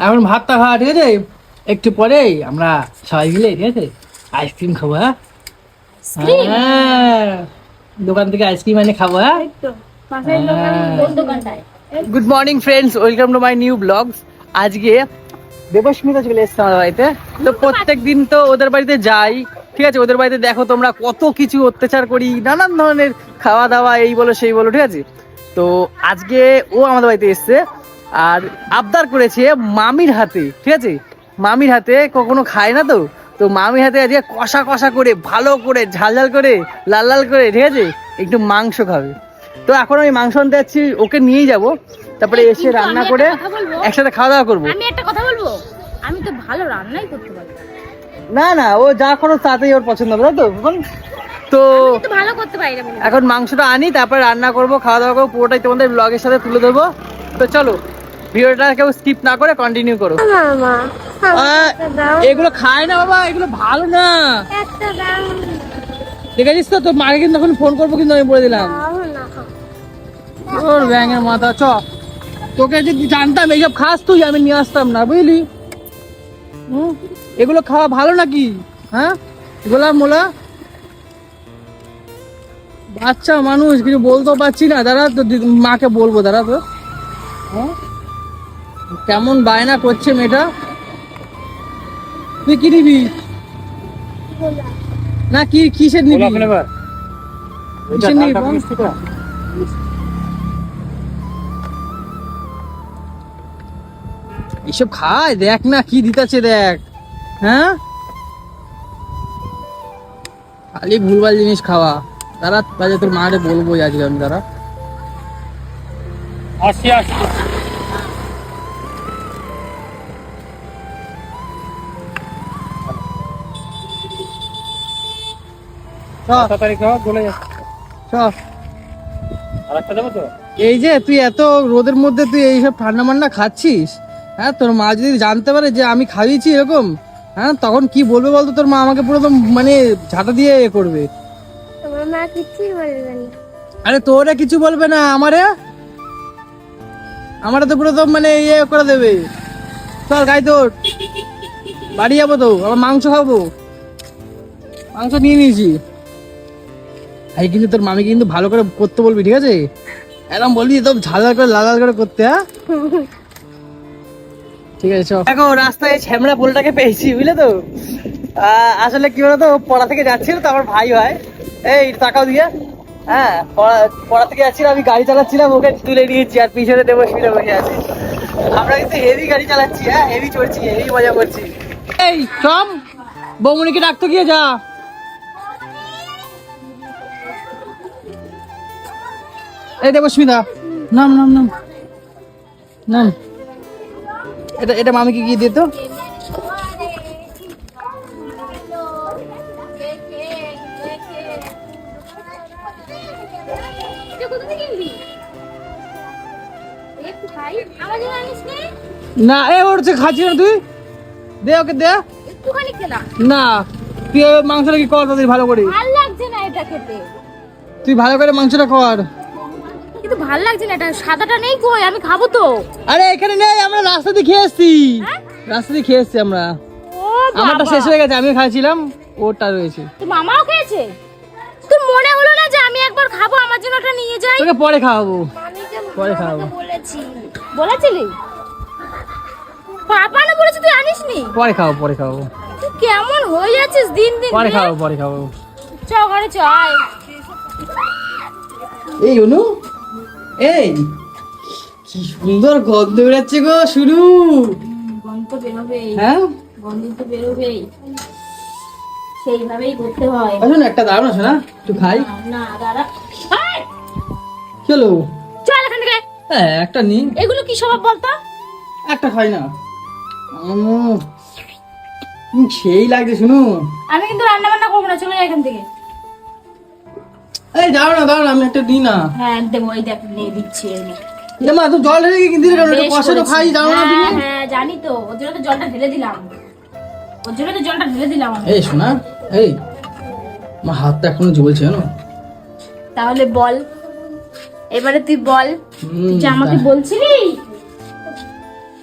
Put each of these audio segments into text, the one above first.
এখন ভাতটা খাওয়া ঠিক আছে? একটু পরেই আমরা সবাই মিলে ঠিক আছে? আইসক্রিম খাব হ্যাঁ? হ্যাঁ। দোকান থেকে আইসক্রিম এনে খাব হ্যাঁ? Good morning friends welcome to my new blogs আজকে দেবস্মিতা চলে এসছে আমার বাড়িতে। তো প্রত্যেক দিন তো ওদের বাড়িতে যাই ঠিক আছে? ওদের বাড়িতে দেখো তোমরা কত কিছু অত্যাচার করি নানান ধরনের খাওয়া দাওয়া এই বলো সেই বলো ঠিক আছে? তো আজকে ও আমাদের বাড়িতে এসছে। আর আবদার করেছে মামির হাতে ঠিক আছে? মামির হাতে কখনো খায় না তো? তো মামির হাতে আজকে কষা কষা করে ভালো করে ঝাল ঝাল করে লাল লাল করে ঠিক আছে? একটু মাংস খাবে। তো এখন আমি মাংস আনতে যাচ্ছি ওকে নিয়েই যাব। তারপরে এসে রান্না করে। একসাথে খাওয়া দাওয়া করব। আমি একটা কথা বলব? আমি তো ভালো রান্নাই করতে পারি না। না ও যা করো তাতেই ওর পছন্দ হবে তাই তো? তো ভালো করতে পারি এখন মাংসটা আনি তারপরে রান্না করব খাওয়া দাওয়া করব পুরোটাই তোমাদের ব্লগের সাথে তুলে দেবো তো চলো ভিডিওটা কেউ স্কিপ না করে কন্টিনিউ করো। এগুলো খায় না বাবা এগুলো ভালো না। দেখেছিস তো তোর মাকে কিন্তু এখন ফোন করব কিন্তু আমি বলে দিলাম। ওর ব্যাঙের মাথা চ। তোকে যদি জানতাম এইসব খাস তুই আমি নিয়ে আসতাম না বুঝলি? হুম? এগুলো খাওয়া ভালো নাকি? হ্যাঁ? গোলাম মোলা? বাচ্চা মানুষ কিছু বলতেও পারছি না। দাঁড়া তো মাকে বলব দাঁড়া তো। হ্যাঁ? কেমন বায়না করছে মেয়েটা? তুই কি নিবি? না কি কিসের নিবি? কিসের নিবি এসব খায় দেখ না কি দিতেছে দেখ। হ্যাঁ? খালি ভুলভাল জিনিস খাওয়া। তারা বাজে তোর মারে বলব আজকে আমি তারা আসছি আসছি। কত তারিখ বলে যাচ্ছে। চ। আর একটা দেবো তো? এই যে তুই এত রোদের মধ্যে তুই এইসব ঠান্ডা মান্ডা খাচ্ছিস হ্যাঁ? তোর মা যদি জানতে পারে যে আমি খাইয়েছি এরকম হ্যাঁ? তখন কি বলবে বলতো? তোর মা আমাকে পুরো মানে ঝাঁটা দিয়ে এ করবে। তোমার মা কিছুই বলবে না। আরে তোরা কিছু বলবে না আমারে? আমারে তো পুরো তো মানে ইয়ে করে দেবে। চল গাই তোর। বাড়ি যাব তো আবার মাংস খাব। মাংস নিয়ে নিয়েছি। এই কিন্তু তোর মামি কিন্তু ভালো করে করতে বলবি ঠিক আছে? একদম বলবি তো ঝাল ঝাল করে লাল করে করতে হ্যাঁ? ঠিক আছে দেখো রাস্তায় ছ্যামড়া পোলটাকে পেয়েছি বুঝলে তো? আসলে কি বলতো পড়া থেকে যাচ্ছিল তো আমার ভাই। হয় এই তাকাও দিয়ে। হ্যাঁ পড়া- পড়া থেকে যাচ্ছিলাম আমি গাড়ি চালাচ্ছিলাম ওকে তুলে নিয়েছি আর পিছনে দেবো শুনে বসে আছি। আমরা কিন্তু হেভি গাড়ি চালাচ্ছি হ্যাঁ হেভি চড়ছি হেভি মজা করছি। এই চম বৌমনিকে ডাকতে গিয়ে যা। এই দেবো স্মিতা নাম নাম নাম নাম। এটা এটা মামিকে গিয়ে দিত নি এ ওর খাচ্ছি না তুই? দে ওকে দে। না তুই মাংসটা কি কর তাদের ভালো করে। ভালো লাগছে না এটা খেতে। তুই ভালো করে মাংসটা কর ভালো লাগছে না এটা সাদাটা নেই কই? আমি খাব তো। আরে এখানে নেই আমরা রাস্তা দিয়ে খেয়ে এসছি। হ্যাঁ? রাস্তা দিয়ে খেয়ে এসছি আমরা। ও আমারটা বাবা শেষ হয়ে গেছে আমি খাইছিলাম ওটা রয়েছে। তো মামাও খেয়েছে? তোর মনে হলো না যে আমি একবার খাব আমার জন্য ওটা নিয়ে যাই? তোকে পরে খাওয়াবো। পরে খাওয়াবো। বলেছি। বলেছিলি? পাপা না বলেছে তুই আনিস নি? পরে খাও পরে খাওয়াবো। তুই কেমন হয়ে যাচ্ছিস দিন দিন পরে? খাওয়াবো পরে খাওয়াবো। চ ঘরে চ আয়। এই অনু? এই কি সুন্দর গন্ধ বেরাচ্ছে গো শুরু। গন্ধ বেরোবেই। হ্যাঁ? গন্ধ তো বেরোবেই। সেইভাবেই করতে হয়। একটা না একটু খাই। না দাঁড়া। চলো চল এখান থেকে। হ্যাঁ একটা নিন এগুলো কি স্বভাব বলতো? একটা খাই না। সেই লাগছে শুনু আমি কিন্তু রান্না বান্না করব না চলে যাই এখান থেকে। এই দাঁড়াও না দাঁড়াও না, আমি একটা দিই না। হ্যাঁ দেবো ওই দেখ নিয়ে দিচ্ছি এই নে। মা তো জল ঢেলে দিলে কেন করেছি। খাই জানো না হ্যাঁ তুমি? হ্যাঁ জানি তো ওর জন্য তো জলটা ঢেলে দিলাম। ওর জন্য তো জলটা ঢেলে দিলাম এই শোনা এই আমার হাতটা এখনও জ্বলছে জানো? তাহলে বল এবারে তুই বল যে আমাকে বলছিলি?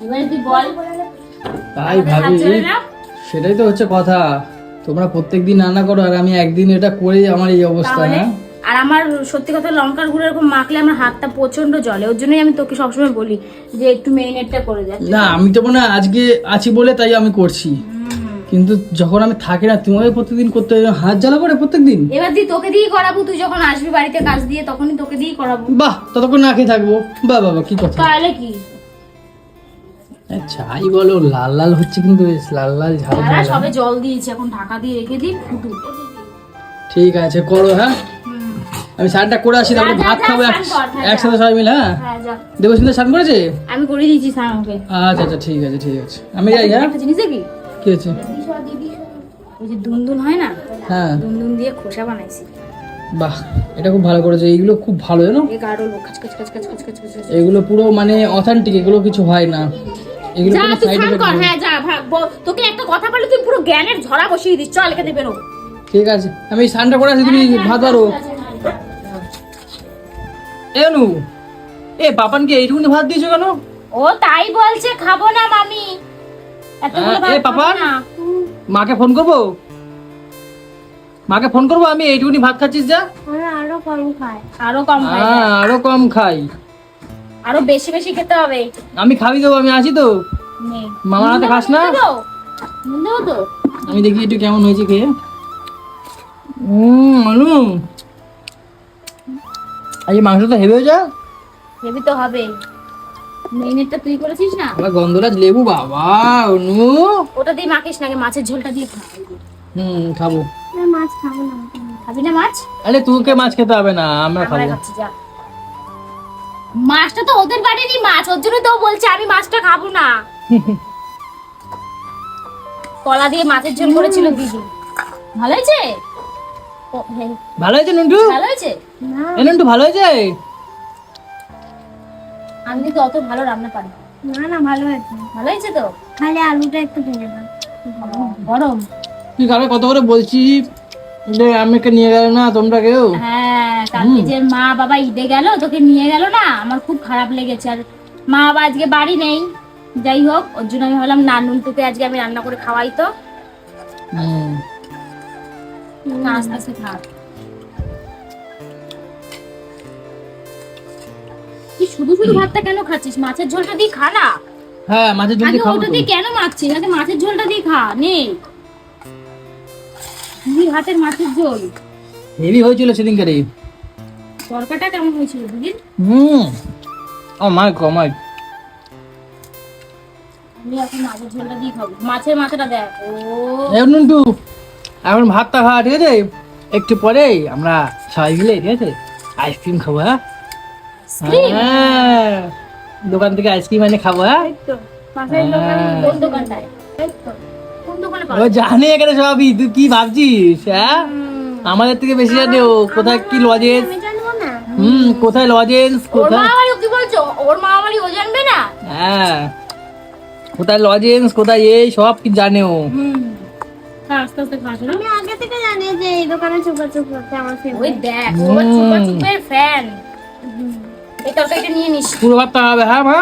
এবারে তুই বল। তাই ভাবি সেটাই তো হচ্ছে কথা। তোমরা প্রত্যেকদিন রান্না করো আর আমি একদিন এটা করে আমার এই অবস্থা হ্যাঁ? আর আমার সত্যি কথা লঙ্কার গুঁড়ো এরকম মাখলে আমার হাতটা প্রচণ্ড জলে ওর জন্যই আমি তোকে সবসময় বলি যে একটু মেরিনেটটা করে দে না আমি তো মনে আজকে আছি বলে তাই আমি করছি। কিন্তু যখন আমি থাকি না তোমাকে প্রতিদিন করতে হয়, হাত জ্বালা করে প্রত্যেকদিন? এবার দি তোকে দিয়ে করাবো তুই যখন আসবি বাড়িতে কাজ দিয়ে তখনই তোকে দিয়ে করাবো। বাহ ততক্ষণ না খেয়ে থাকব। বাহ বাবা কি কথা। তাহলে কি? চাই বলো লাল লাল হচ্ছে কিন্তু বেশ লাল লাল ঝাল ঝাল। সবে জল দিয়েছি এখন ঢাকা দিয়ে রেখে দিই ফুটু ঠিক আছে করো হ্যাঁ? আমি স্নানটা করে আসি তারপরে হ্যাঁ, ভাত খাব হ্যাঁ, একসাথে সবাই মিলে হ্যাঁ? হ্যাঁ দেবসিন্দর স্নান করেছে? আমি করে দিয়েছি স্নান আচ্ছা আচ্ছা ঠিক আছে ঠিক আছে। আমি যাই হ্যাঁ? একটা জিনিস কি কি হয়েছে? ওই যে দুনদুন হয় না? হ্যাঁ। দুনদুন দিয়ে খোসা বানাইছি। বাহ এটা খুব ভালো করেছে এইগুলো খুব ভালো জানো? এগুলো পুরো মানে অথেন্টিক এগুলো কিছু হয় না। এগুলো যা তুই স্নান হ্যাঁ যা তোকে একটা কথা বলে তুই পুরো জ্ঞানের ঝরা বসিয়ে দিস চল এখানে বেরো। ঠিক আছে আমি স্নানটা করে আসি তুমি ভাত আরও এ অনু এ বাপানকে এইটুকুনি ভাত দিয়েছ কেন? ও তাই বলছে খাব না মামি। এতগুলো আহ, ভাত এ খাব পাপা? না। মাকে ফোন করব? মাকে ফোন করব আমি এইটুকুনি ভাত খাচ্ছিস যা। ওরা আরও কম খায়। আরও কম খাই হ্যাঁ আরও কম খাই আরও বেশি বেশি খেতে হবে। আমি খাবি দেবো আমি আসি তো। নে। মামার হাতে খাস না? নুন তো। আমি দেখি একটু কেমন হয়েছে খেয়ে। উম, আজ মাংস তো হেভি হয়েছে? হেবি তো হবে। মেরিনেটটা তুই করেছিস না? আবার গন্ধরাজ লেবু বাবা অনু। ওটা দিয়ে মাখিস না মাছের ঝোলটা দিয়ে খা। হুম খাব। না, মাছ খাব না। খাবি না মাছ? আরে তোকে মাছ খেতে হবে না আমরা আমরা খাব। যা। মাছটা তো ওদের বাড়িরই মাছ ওর জন্য তো বলছে আমি মাছটা খাব না। কলা দিয়ে মাছের ঝোল করেছিল দিদি। ভালো হয়েছে? হ্যাঁ, ভালো হয়েছে নন্টু? ভালো হয়েছে? এ নন্টু ভালো হয়েছে? আমি কিন্তু অত ভালো রান্না পারি না। না ভালো হয়েছে। ভালো হয়েছে তো? খালি আলুটা একটু ভেজে দাও গরম। তুই কালকে কত করে বলছি যে আমাকে নিয়ে গেল না তোমরা কেউ? হ্যাঁ কালকে যে মা বাবা ঈদে গেল তোকে নিয়ে গেল না? আমার খুব খারাপ লেগেছে। আর মা বাবা আজকে বাড়ি নেই। যাই হোক ওর জন্য আমি ভাবলাম নানুন তোকে আজকে আমি রান্না করে খাওয়াই তো। হুম। না, আস্তে আস্তে খা তুই শুধু শুধু ভাতটা কেন খাচ্ছিস? মাছের ঝোলটা দিয়ে খা না। হ্যাঁ মাছের জন্য আগে খাব ওটা দিয়ে কেন মাখছিস? আগে মাছের ঝোলটা দিয়ে খা নে। দিদি হাতের মাছের ঝোল। হেভি হয়েছিল সেদিনকারে তরকাটা কেমন হয়েছিল দিদির হুম। ও মাই গড মাই আমি এখন মাছের ঝোলটা দিয়ে খাব। মাছের মাথাটা দেখ ও। নন্টু। এখন ভাতটা খাওয়া ঠিক আছে? একটু পরে আমরা সবাই মিলে ঠিক আছে? আইসক্রিম খাব হ্যাঁ? হ্যাঁ। দোকান থেকে আইসক্রিম এনে খাব হ্যাঁ? দোকানে ও জানে এখানে সবই তুই কি ভাবছিস হ্যাঁ? আমাদের থেকে বেশি জানে ও কোথায় কি লজেন্স হুম কোথায় লজেন্স কোথায়? কি বলছো? ওর মা বাড়ি ও জানবে না? হ্যাঁ। কোথায় লজেন্স কোথায় এই সব কি জানে ও। হুম। আস্তে আস্তে খাস না আমি আগে থেকে জানি যে এই দোকানে চুপা চুপ করতে আমার ওই দেখ ও চুপা চুপের ফ্যান এই তরকারিটা নিয়ে নিস। পুরো ভাতটা হবে হ্যাঁ মা?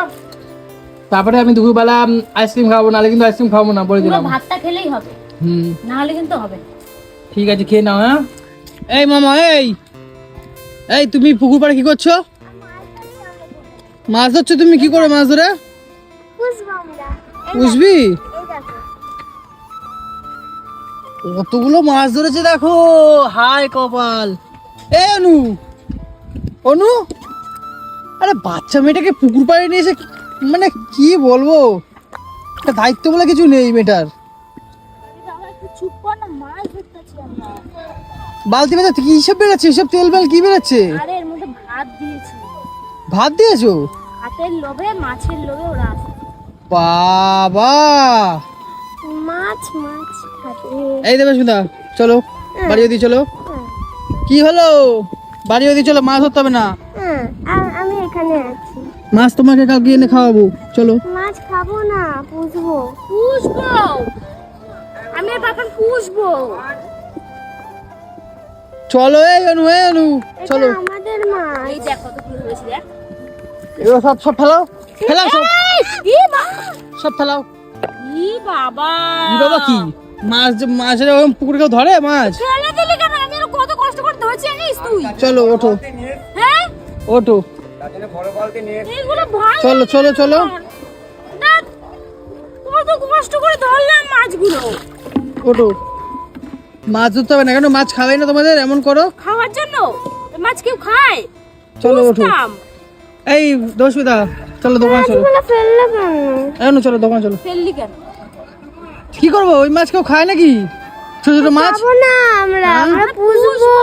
তারপরে আমি দুপুরবেলা আইসক্রিম খাব নাহলে কিন্তু আইসক্রিম খাব না বলে দিলাম। ভাতটা খেলেই হবে। হুম। না হলে কিন্তু হবে। ঠিক আছে খেয়ে নাও হ্যাঁ? এই মামা এই! এই তুমি পুকুর পাড়ে কি করছ? মাছ ধরছো তুমি? কি করে মাছ ধরে? বুঝব কতগুলো মাছ ধরেছে দেখো। হাই কপাল। এ অনু। অনু? আরে বাচ্চা মেয়েটাকে পুকুর পাড়ে নিয়ে এসে মানে কি বলব? একটা দায়িত্ব বলে কিছু নেই মেয়েটার। বালতি বেঁধে কি হিসেব বেরোচ্ছে এসব তেল বেল কি বেরোচ্ছে ভাত দিয়েছ। ভাতের লোভে মাছের লোভে ওরা বাবা! মাছ মাছ। এই দেবে সুদা চলো বাড়ি ওদি চলো। কি হলো? বাড়ি ওদি চলো মাছ ধরতে হবে না। হ্যাঁ আমি এখানে আছি। মাছ তোমাকে কালকে এনে খাওয়াবো চলো। মাছ খাব না বুঝব পুষবো? আমি পুষবো। চলো এই অনু এই অনু চলো। আমাদের মাছ। এই দেখ কত কি হয়েছে দেখ। এগুলো সব সব ফেলো ফেলাও সব। সব ফেলাও। ই বাবা। ই বাবা কি? মাছ মাছের ওরকম পুকুরে কেউ ধরে মাছ? ফেলে দিলি কেন? আমি আরও কত কষ্ট করে ধরেছি জানিস তুই? চলো ওঠো। হ্যাঁ? ওঠো। চলো চলো চলো। কত কষ্ট করে ধরলাম মাছগুলো। ওঠো। মাছ ধরতে হবে না কেন? মাছ খাবে না তোমাদের? এমন করো। খাওয়ার জন্য? মাছ কেউ খায়? চলো ওঠো। এই দোষবিদা চলো দোকান চলো। মাছগুলো ফেললে কেন এখন চলো দোকান চলো। ফেললি কেন? কি করব? ওই মাছ কেউ খায় নাকি? ছোট ছোট মাছ? খাব না আমরা আমরা পুষবো।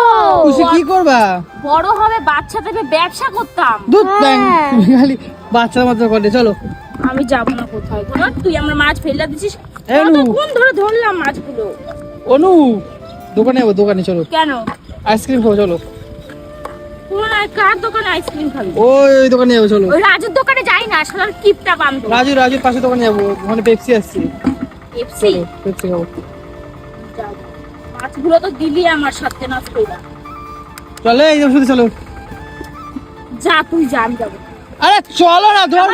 পুষে কি করবা? বড় হবে বাচ্চা থেকে ব্যবসা করতাম। দুধ ব্যাং। হ্যাঁ। খালি বাচ্চা মাত্র করে চলো। আমি যাব না কোথায়? তুই আমরা মাছ ফেলে দিছিস। কোন ধরে ধরলাম মাছগুলো? অনু দোকানে যাব দোকানে চলো। কেন? আইসক্রিম খাব চলো। কার দোকানে আইসক্রিম খাবি? ওই দোকানে যাব চলো। ওই রাজুর দোকানে যাই না সাধারণ কিপটা পাম তো রাজু রাজুর পাশে দোকানে যাব ওখানে পেপসি আসছে। এফসি চলো পেপসি খাব। মাছগুলো তো দিলি আমার সাথে চলো এই শুধু চলো। যা তুই যা আমি যাব। আরে চলো না ধর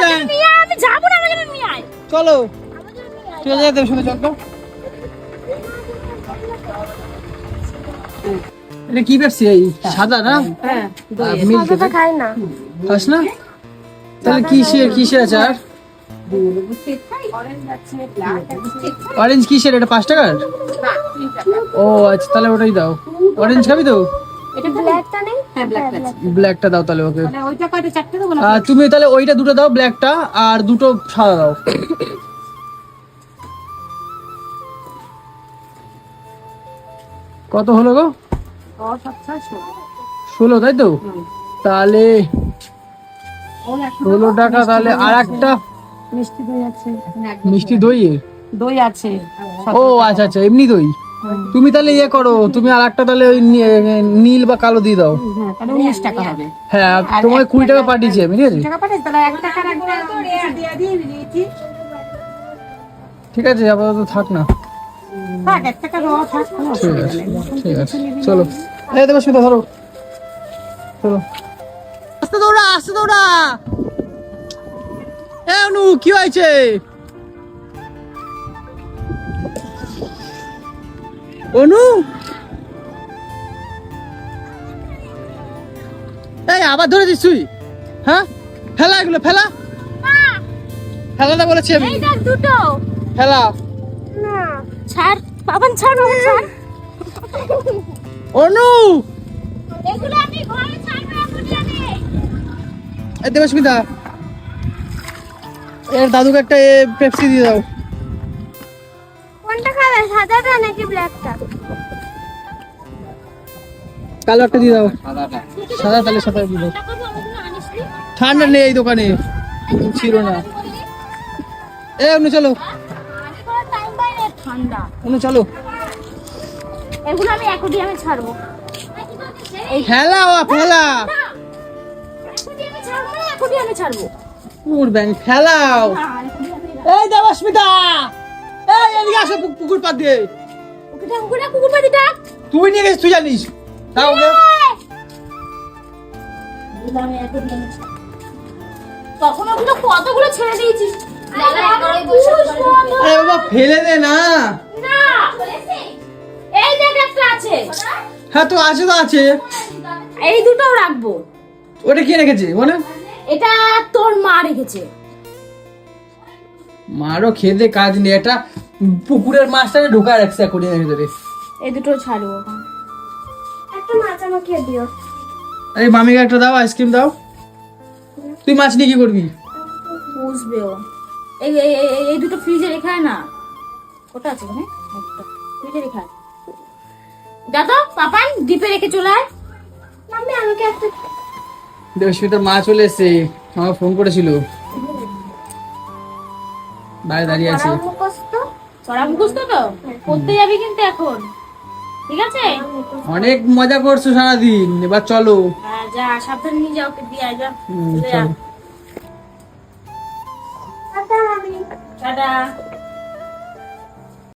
আমি যাব না আমাকে নিয়ে আয়। চলো। আছে দেব শুধু চল তো। এটা কি পেপসি এই সাদা না? হ্যাঁ মিল্ক খাই না। খাস না? তাহলে কিসের কিসের আছে আর অরেঞ্জ কিসের? এটা পাঁচ টাকার? ও আচ্ছা তাহলে ওটাই দাও। অরেঞ্জ খাবি তো? ব্ল্যাকটা দাও তাহলে ওকে। ওইটা কয়টা? চারটে দেবো না আর তুমি তাহলে ওইটা দুটো দাও ব্ল্যাকটা আর দুটো সাদা দাও। কত হলো গো? ষোলো। তাই তো? তাহলে ষোলো টাকা তাহলে আর একটা মিষ্টি দই আছে মিষ্টি দই এর? দই আছে ও আচ্ছা আচ্ছা এমনি দই তুমি তাহলে ইয়ে করো তুমি আর একটা তাহলে ওই নীল বা কালো দিয়ে দাও হ্যাঁ তাহলে উনিশ টাকা হবে হ্যাঁ তোমাকে কুড়ি টাকা পাঠিয়েছি আমি ঠিক আছে টাকা পাঠিয়েছি তাহলে এক ঠিক আছে আপাতত থাক না ঠিক আছে চলো এই দেবো ধরো চলো আস্তে দৌড়া আস্তে দৌড়া অনু কি হয়েছে? অনু? এই আবার ধরে দিস তুই। হ্যাঁ? ফেলা এগুলো ফেলা। ফেলাটা বলেছি আমি। দুটো। ফেলা। না। ছাড় বাবান ছাড় বাবান ছাড়। অনু! এগুলো আমি ঘরে ছাড়বো এখনই দেবস্মিতা এর দাদুকে একটা এ পেপসি দিয়ে দাও। কোনটা খাবে সাদাটা নাকি ব্ল্যাকটা কালো একটা দিয়ে দাও। সাদা তাহলে সাদা দিয়ে দাও। ঠান্ডা নেই এই দোকানে। ছিল না। এ অনু চলো। অনু চলো। এগুলো আমি আমি ছাড়বো। এই ফেলা। ও ফেলা আমি ছাড়বো। ফেলাও এই দেবস্মিতা এই এদিকে আসো পুকুর দিয়ে। কুকুর ডাক। তুই নিয়ে গেছিস তুই জানিস। তাও। তখন ওগুলো কতগুলো ছেড়ে দিয়েছিস? আরে বাবা ফেলে দে না। না এই দেখ একটা আছে। হ্যাঁ তো আছে তো আছে। এই দুটোও রাখব। ওটা কে রেখেছে বলে। এটা তোর মা রেখেছে। মারও খেতে কাজ নেই এটা পুকুরের মাছটাকে ঢোকায় রাখছে ভিতরে। এই দুটো ছাড়বো এখন। একটা মাছ আমাকে দিও। আরে মামিকে একটা দাও আইসক্রিম দাও। তুই মাছ নিয়ে কি করবি? বুঝবে ও। এই এই- এই- এই- এই দুটো ফ্রিজে রেখে না। কোটা আছে ওখানে? ফ্রিজে রেখে দাদা পাপান ডিপে রেখে চলে আয়। মাম্মি আমাকে একটা দেবস্মিতার মা চলে এসছে। আমার ফোন করেছিল। বাইরে দাঁড়িয়ে আছে। পড়া মুখস্থ তো? পড়তে যাবি কিন্তু এখন। ঠিক আছে? অনেক মজা করছ সারাদিন। এবার চলো। হ্যাঁ, যা সাবধানে নিয়ে যাও দিয়ে আয় যা। হুম, চলে যা। চলো। টাটা মামি। টাটা।